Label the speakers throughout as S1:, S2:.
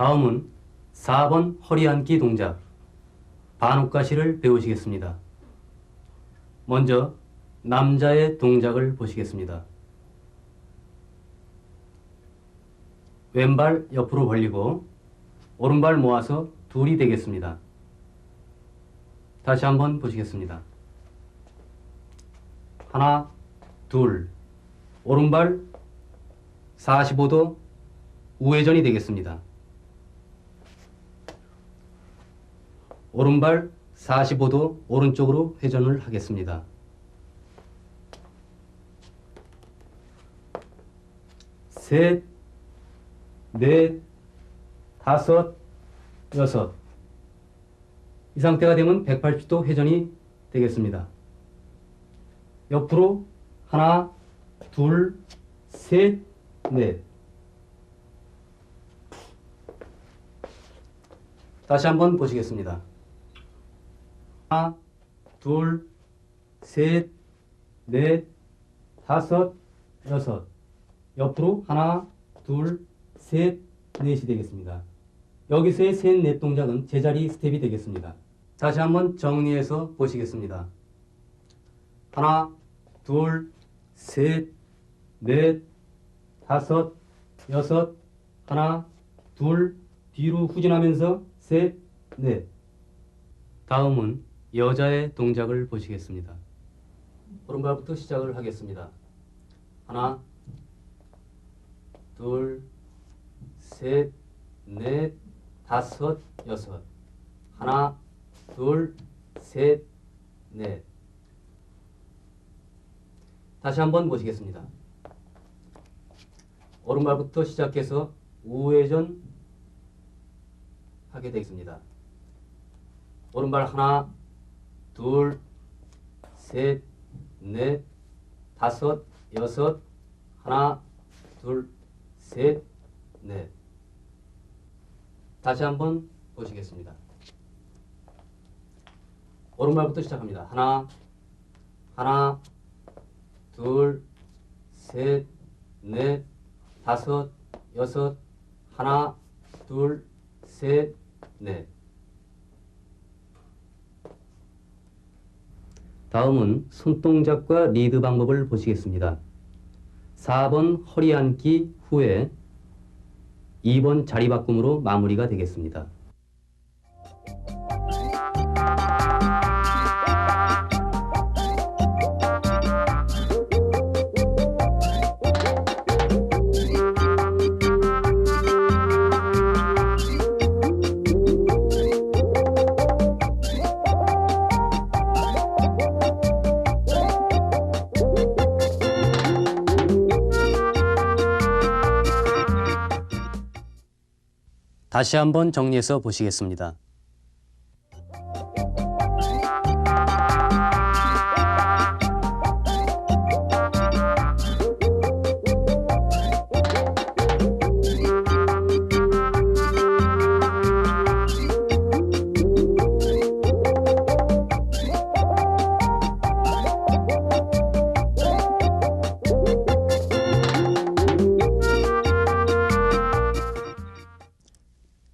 S1: 다음은 4번 허리 앉기 동작 반옥가시를 배우시겠습니다. 먼저 남자의 동작을 보시겠습니다. 왼발 옆으로 벌리고 오른발 모아서 둘이 되겠습니다. 다시 한번 보시겠습니다. 하나, 둘, 오른발 45도 우회전이 되겠습니다. 오른발 45도 오른쪽으로 회전을 하겠습니다. 셋, 넷, 다섯, 여섯. 이 상태가 되면 180도 회전이 되겠습니다. 옆으로 하나, 둘, 셋, 넷. 다시 한번 보시겠습니다. 하나, 둘, 셋, 넷, 다섯, 여섯. 옆으로 하나, 둘, 셋, 넷이 되겠습니다. 여기서의 셋, 넷 동작은 제자리 스텝이 되겠습니다. 다시 한번 정리해서 보시겠습니다. 하나, 둘, 셋, 넷, 다섯, 여섯, 하나, 둘, 뒤로 후진하면서 셋, 넷. 다음은 여자의 동작을 보시겠습니다. 오른발부터 시작을 하겠습니다. 하나, 둘, 셋, 넷, 다섯, 여섯. 하나, 둘, 셋, 넷. 다시 한번 보시겠습니다. 오른발부터 시작해서 우회전 하게 되겠습니다. 오른발 하나, 둘, 셋, 넷, 다섯, 여섯, 하나, 둘, 셋, 넷. 다시 한번 보시겠습니다. 오른발부터 시작합니다. 하나, 하나, 둘, 셋, 넷, 다섯, 여섯, 하나, 둘, 셋, 넷. 다음은 손동작과 리드 방법을 보시겠습니다. 4번 허리 앉기 후에 2번 자리 바꿈으로 마무리가 되겠습니다. 다시 한번 정리해서 보시겠습니다.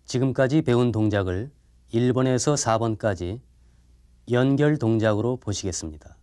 S1: 지금까지 배운 동작을 1번에서 4번까지 연결 동작으로 보시겠습니다.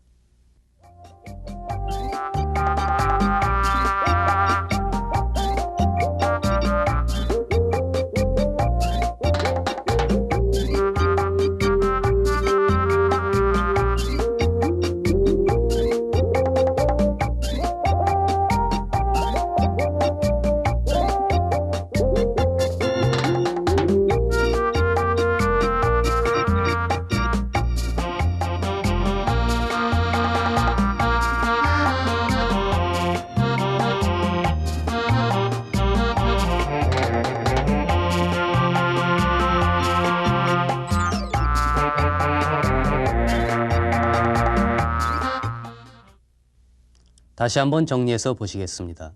S1: 다시 한번 정리해서 보시겠습니다.